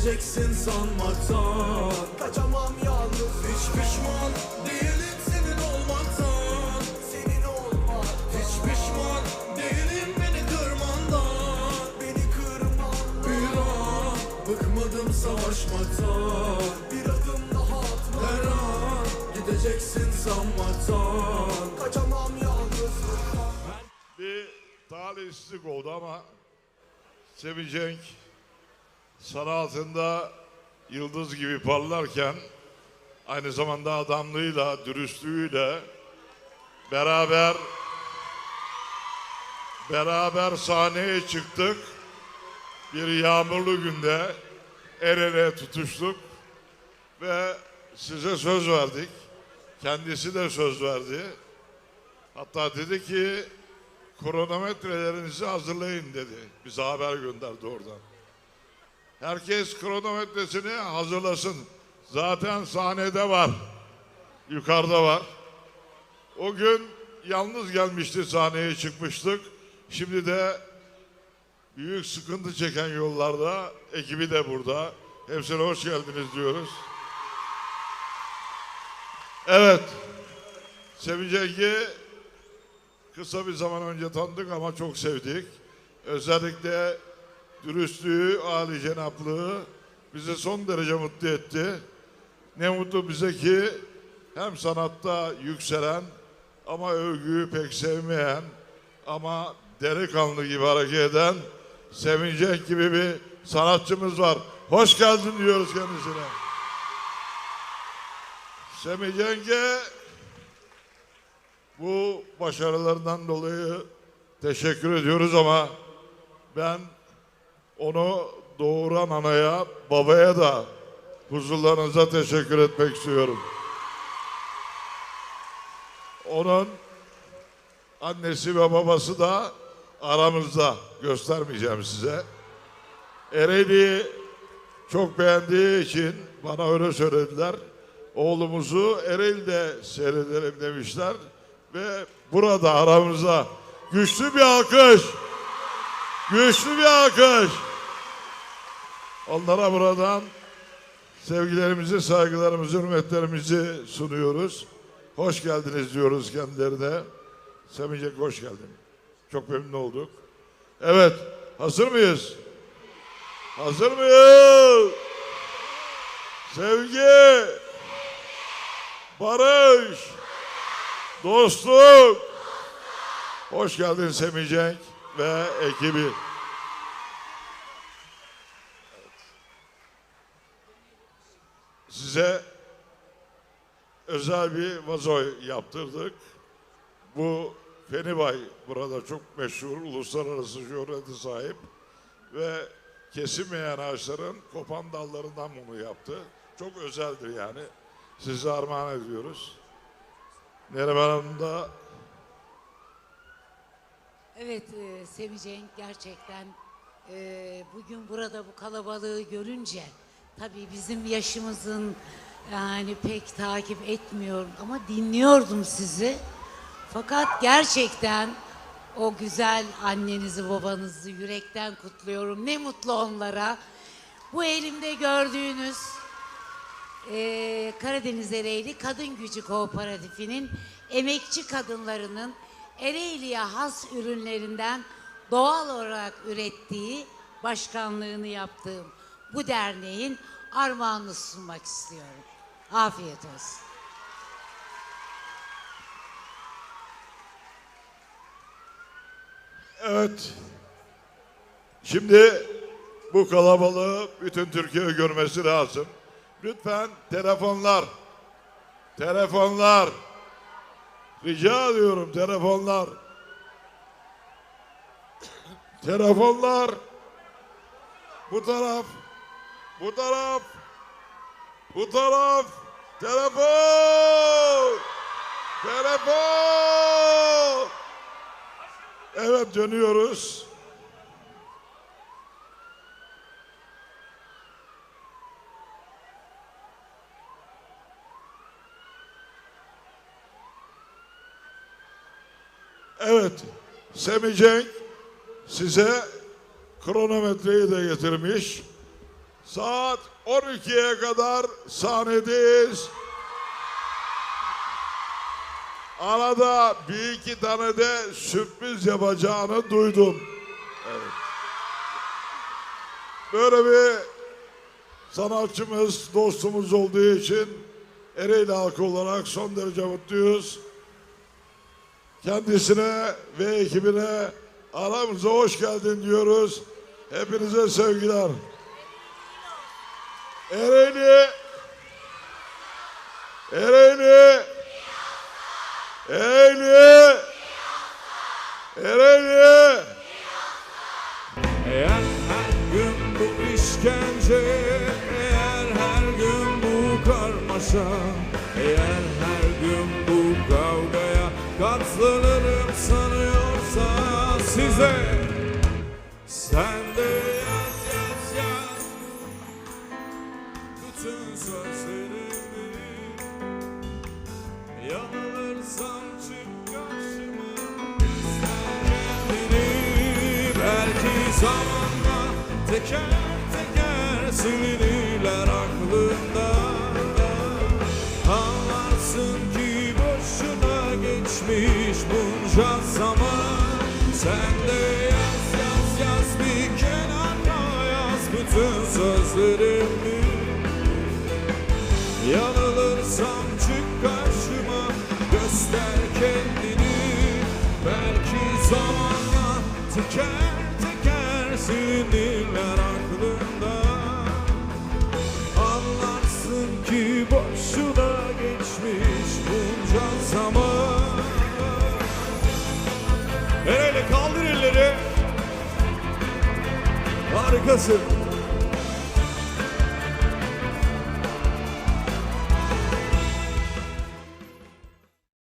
Gideceksin sanmaktan. Kaçamam yalnız Hiç pişman değilim senin olmaktan. Senin olmak Hiç pişman değilim beni kırmandan. Beni kırman Bir an bıkmadım savaşmaktan. Bir adım daha atma. Her an gideceksin sanmaktan. Kaçamam yalnızlıktan Bir talihsizlik oldu ama Semih Cenk sanatında yıldız gibi parlarken aynı zamanda adamlığıyla, dürüstlüğüyle beraber beraber sahneye çıktık. Bir yağmurlu günde el ele tutuştuk ve size söz verdik. Kendisi de söz verdi. Hatta dedi ki kronometrelerinizi hazırlayın dedi. Bize haber gönderdi oradan. Herkes kronometresini hazırlasın. Zaten sahnede var. Yukarıda var. O gün yalnız gelmişti sahneye çıkmıştık. Şimdi de büyük sıkıntı çeken yollarda ekibi de burada. Hepsine hoş geldiniz diyoruz. Evet. Cenk'i kısa bir zaman önce tanıdık ama çok sevdik. Özellikle dürüstlüğü, âli cenaplığı bizi son derece mutlu etti. Ne mutlu bize ki hem sanatta yükselen ama övgüyü pek sevmeyen ama delikanlı gibi hareket eden Semih Cenk gibi bir sanatçımız var. Hoş geldin diyoruz kendisine. Semih Cenk'e bu başarılarından dolayı teşekkür ediyoruz ama ben onu doğuran anaya, babaya da huzurlarınıza teşekkür etmek istiyorum. Onun annesi ve babası da aramızda göstermeyeceğim size. Ereğli'yi çok beğendiği için bana öyle söylediler. Oğlumuzu Ereğli'de seyredelim demişler. Ve burada aramızda güçlü bir alkış. Güçlü bir alkış. Onlara buradan sevgilerimizi, saygılarımızı, hürmetlerimizi sunuyoruz. Hoş geldiniz diyoruz kendilerine. Semicek hoş geldin. Çok memnun olduk. Evet, hazır mıyız? Hazır mıyız? Sevgi, barış, dostluk. Hoş geldin Semih Cenk ve ekibi. Size özel bir vazo yaptırdık. Bu Fenibay burada çok meşhur, uluslararası şöhrete sahip ve kesilmeyen ağaçların kopan dallarından bunu yaptı. Çok özeldir yani. Size armağan ediyoruz. Neriman Hanım da Evet e, Semih Cenk gerçekten e, bugün burada bu kalabalığı görünce tabii bizim yaşımızın yani pek takip etmiyorum ama dinliyordum sizi. Fakat gerçekten o güzel annenizi babanızı yürekten kutluyorum. Ne mutlu onlara. Bu elimde gördüğünüz ee, Karadeniz Ereğli Kadın Gücü Kooperatifi'nin emekçi kadınlarının Ereğli'ye has ürünlerinden doğal olarak ürettiği başkanlığını yaptığım bu derneğin armağanını sunmak istiyorum. Afiyet olsun. Evet. Şimdi bu kalabalığı bütün Türkiye görmesi lazım. Lütfen telefonlar, telefonlar, rica ediyorum telefonlar, telefonlar, bu taraf, bu taraf, bu taraf, telefon, telefon. Evet dönüyoruz. Evet, Semih size kronometreyi de getirmiş. Saat 12'ye kadar sahnedeyiz. Arada bir iki tane de sürpriz yapacağını duydum. Evet. Böyle bir sanatçımız, dostumuz olduğu için Ereğli halkı olarak son derece mutluyuz. Kendisine ve ekibine aramıza hoş geldin diyoruz. Hepinize sevgiler. Ereğli Ereğli Ereğli Ereğli Eğer her gün bu işkence Eğer her gün bu karmaşa Eğer her gün bu kavgaya Katlanırım sanıyorsa size Sen de sözlerimi Yanılırsam çık karşıma. Kendini Belki zamanla teker teker silinirler aklında Anlarsın ki boşuna geçmiş bunca zaman. Sen de zamanla teker teker silinirler aklında Anlarsın ki boşuna geçmiş bunca zaman. El ele kaldır Harikasın